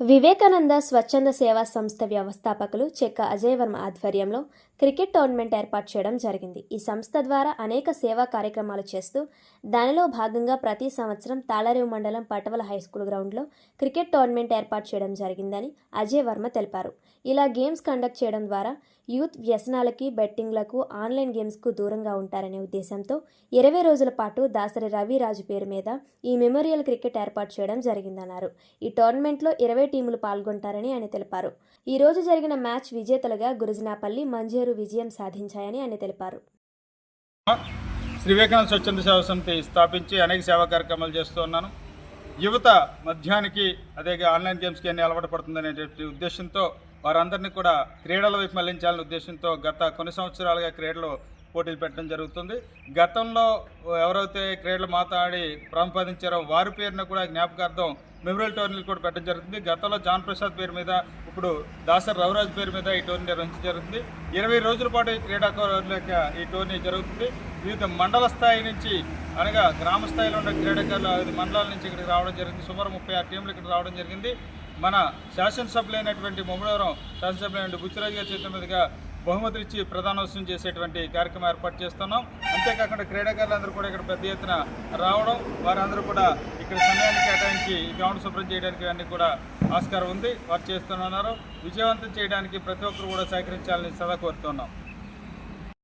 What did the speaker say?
వివేకానంద స్వచ్ఛంద సేవా సంస్థ వ్యవస్థాపకులు చెక్క అజయ్ వర్మ ఆధ్వర్యంలో క్రికెట్ టోర్నమెంట్ ఏర్పాటు చేయడం జరిగింది. ఈ సంస్థ ద్వారా అనేక సేవా కార్యక్రమాలు చేస్తూ దానిలో భాగంగా ప్రతి సంవత్సరం తాళరేవు మండలం పటవల హై స్కూల్ గ్రౌండ్లో క్రికెట్ టోర్నమెంట్ ఏర్పాటు చేయడం జరిగిందని అజయ్ వర్మ తెలిపారు. ఇలా గేమ్స్ కండక్ట్ చేయడం ద్వారా యూత్ వ్యసనాలకి బెట్టింగ్లకు ఆన్లైన్ గేమ్స్కు దూరంగా ఉంటారనే ఉద్దేశంతో ఇరవై రోజుల పాటు దాసరి రవిరాజు పేరు మీద ఈ మెమోరియల్ క్రికెట్ ఏర్పాటు చేయడం జరిగిందన్నారు. ఈ టోర్నమెంట్లో ఇరవై టీములు పాల్గొంటారని ఆయన తెలిపారు. ఈ రోజు జరిగిన మ్యాచ్ విజేతలుగా గురజనాపల్లి మంజేరు విజయం సాధించాయని ఆయన తెలిపారు. శ్రీ వివేకానంద స్వచ్ఛంద సేవా సమితి స్థాపించి అనేక సేవా కార్యక్రమాలు చేస్తూ ఉన్నాను. యువత మధ్యానికి అదే ఆన్లైన్ గేమ్స్కి అన్ని అలవాటు పడుతుందనేటువంటి ఉద్దేశంతో వారందరినీ కూడా క్రీడల వైపు మళ్ళించాలనే ఉద్దేశంతో గత కొన్ని సంవత్సరాలుగా క్రీడలు పోటీలు పెట్టడం జరుగుతుంది. గతంలో ఎవరైతే క్రీడలు మాట్లాడి ప్రతిపాదించారో వారి పేరున కూడా జ్ఞాపకార్థం మెమోరియల్ టోర్నీలు కూడా పెట్టడం జరుగుతుంది. గతంలో జాన్ ప్రసాద్ పేరు మీద ఇప్పుడు దాసర్ రవిరాజ్ పేరు మీద ఈ టోర్నీ నిర్వహించడం జరుగుతుంది. ఇరవై రోజుల పాటు ఈ క్రీడాకారుల యొక్క ఈ టోర్నీ జరుగుతుంది. వివిధ మండల స్థాయి నుంచి అనగా గ్రామ స్థాయిలో ఉన్న క్రీడాకారులు ఐదు మండలాల నుంచి ఇక్కడికి రావడం జరిగింది. సుమారు ముప్పై ఆరు టీంలు ఇక్కడ రావడం జరిగింది. మన శాసనసభ్యులైనటువంటి ముమ్మడవరం శాసనసభ్యులైన బుచ్చిరాజు గారి చేతుల మీదుగా బహుమతులు ఇచ్చి ప్రధానోత్సవం చేసేటువంటి కార్యక్రమం ఏర్పాటు చేస్తున్నాం. అంతేకాకుండా క్రీడాకారులందరూ కూడా ఇక్కడ పెద్ద ఎత్తున రావడం వారందరూ కూడా ఇక్కడ సమయాన్ని కేటాయించి గ్రౌండ్ శుభ్రం చేయడానికి అన్ని కూడా ఆస్కారం ఉంది. వారు చేస్తున్నారు. విజయవంతం చేయడానికి ప్రతి ఒక్కరు కూడా సహకరించాలని సదా కోరుతున్నాం.